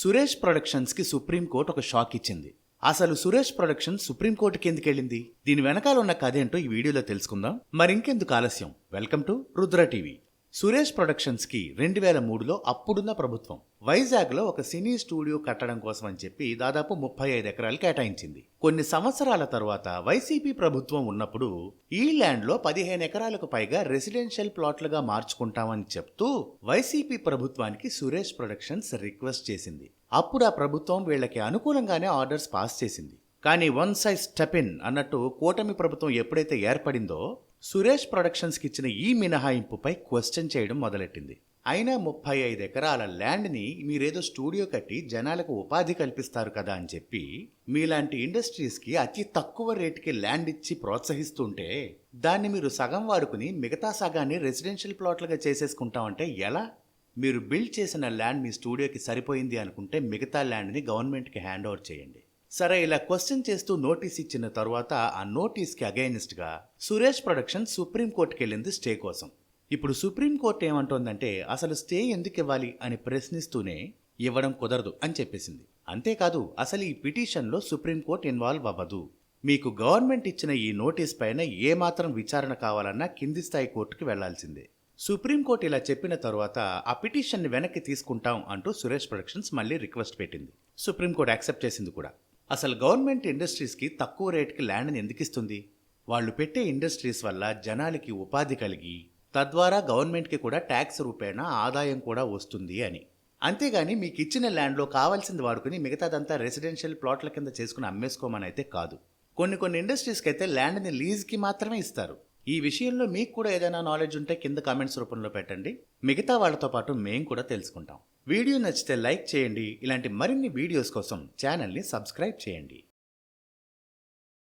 సురేష్ ప్రొడక్షన్స్కి సుప్రీంకోర్టు ఒక షాక్ ఇచ్చింది. అసలు సురేష్ ప్రొడక్షన్ సుప్రీంకోర్టుకి ఎందుకు వెళ్ళింది? దీని వెనకాల ఉన్న కథ ఏంటో ఈ వీడియోలో తెలుసుకుందాం. మరింకెందుకు ఆలస్యం? Welcome to Rudra TV. Suresh ప్రొడక్షన్స్కి రెండు వేల మూడులో అప్పుడున్న ప్రభుత్వం. వైజాగ్లో ఒక సినీ స్టూడియో కట్టడం కోసం అని చెప్పి దాదాపు ముప్పై ఐదు ఎకరాలు కేటాయించింది. కొన్ని సంవత్సరాల తర్వాత వైసీపీ ప్రభుత్వం ఉన్నప్పుడు ఈ ల్యాండ్లో పదిహేను ఎకరాలకు పైగా రెసిడెన్షియల్ ప్లాట్లుగా మార్చుకుంటామని చెప్తూ వైసీపీ ప్రభుత్వానికి సురేష్ ప్రొడక్షన్స్ రిక్వెస్ట్ చేసింది. అప్పుడు ఆ ప్రభుత్వం వీళ్ళకి అనుకూలంగానే ఆర్డర్స్ పాస్ చేసింది. కానీ వన్ సైజ్ స్టెప్ ఇన్ అన్నట్టు కూటమి ప్రభుత్వం ఎప్పుడైతే ఏర్పడిందో సురేష్ ప్రొడక్షన్స్కి ఇచ్చిన ఈ మినహాయింపుపై క్వశ్చన్ చేయడం మొదలెట్టింది. అయినా ముప్పై ఐదు ఎకరాల ల్యాండ్ని మీరేదో స్టూడియో కట్టి జనాలకు ఉపాధి కల్పిస్తారు కదా అని చెప్పి మీలాంటి ఇండస్ట్రీస్కి అతి తక్కువ రేటుకి ల్యాండ్ ఇచ్చి ప్రోత్సహిస్తుంటే దాన్ని మీరు సగం వాడుకుని మిగతా సగాన్ని రెసిడెన్షియల్ ప్లాట్లుగా చేసేసుకుంటామంటే ఎలా? మీరు బిల్డ్ చేసిన ల్యాండ్ మీ స్టూడియోకి సరిపోయింది అనుకుంటే మిగతా ల్యాండ్ని గవర్నమెంట్కి హ్యాండ్ ఓవర్ చేయండి. సరే ఇలా క్వశ్చన్ చేస్తూ నోటీస్ ఇచ్చిన తర్వాత ఆ నోటీస్కి అగైనిస్ట్గా సురేష్ ప్రొడక్షన్ సుప్రీంకోర్టుకి వెళ్ళింది స్టే కోసం. ఇప్పుడు సుప్రీంకోర్టు ఏమంటోందంటే అసలు స్టే ఎందుకు ఇవ్వాలి అని ప్రశ్నిస్తూనే ఇవ్వడం కుదరదు అని చెప్పేసింది. అంతేకాదు అసలు ఈ పిటిషన్లో సుప్రీంకోర్టు ఇన్వాల్వ్ అవ్వదు. మీకు గవర్నమెంట్ ఇచ్చిన ఈ నోటీస్ పైన ఏమాత్రం విచారణ కావాలన్నా కింది స్థాయి కోర్టుకి వెళ్ళాల్సిందే. సుప్రీంకోర్టు ఇలా చెప్పిన తర్వాత ఆ పిటిషన్ని వెనక్కి తీసుకుంటాం అంటూ సురేష్ ప్రొడక్షన్స్ మళ్ళీ రిక్వెస్ట్ పెట్టింది. సుప్రీంకోర్టు యాక్సెప్ట్ చేసింది కూడా. అసలు గవర్నమెంట్ ఇండస్ట్రీస్కి తక్కువ రేటుకి ల్యాండ్ని ఎందుకు ఇస్తుంది? వాళ్ళు పెట్టే ఇండస్ట్రీస్ వల్ల జనాలకి ఉపాధి కలిగి తద్వారా గవర్నమెంట్కి కూడా ట్యాక్స్ రూపేణా ఆదాయం కూడా వస్తుంది అని. అంతేగాని మీకు ఇచ్చిన ల్యాండ్లో కావాల్సింది వాడుకుని మిగతాదంతా రెసిడెన్షియల్ ప్లాట్ల కింద చేసుకుని అమ్మేసుకోమని అయితే కాదు. కొన్ని కొన్ని ఇండస్ట్రీస్కి అయితే ల్యాండ్ని లీజ్కి మాత్రమే ఇస్తారు. ఈ విషయంలో మీకు కూడా ఏదైనా నాలెడ్జ్ ఉంటే కింద కామెంట్స్ రూపంలో పెట్టండి. మిగతా వాళ్ళతో పాటు మేము కూడా తెలుసుకుంటాం. వీడియో నచ్చితే లైక్ చేయండి. ఇలాంటి మరిన్ని వీడియోస్ కోసం ఛానల్ని సబ్స్క్రైబ్ చేయండి.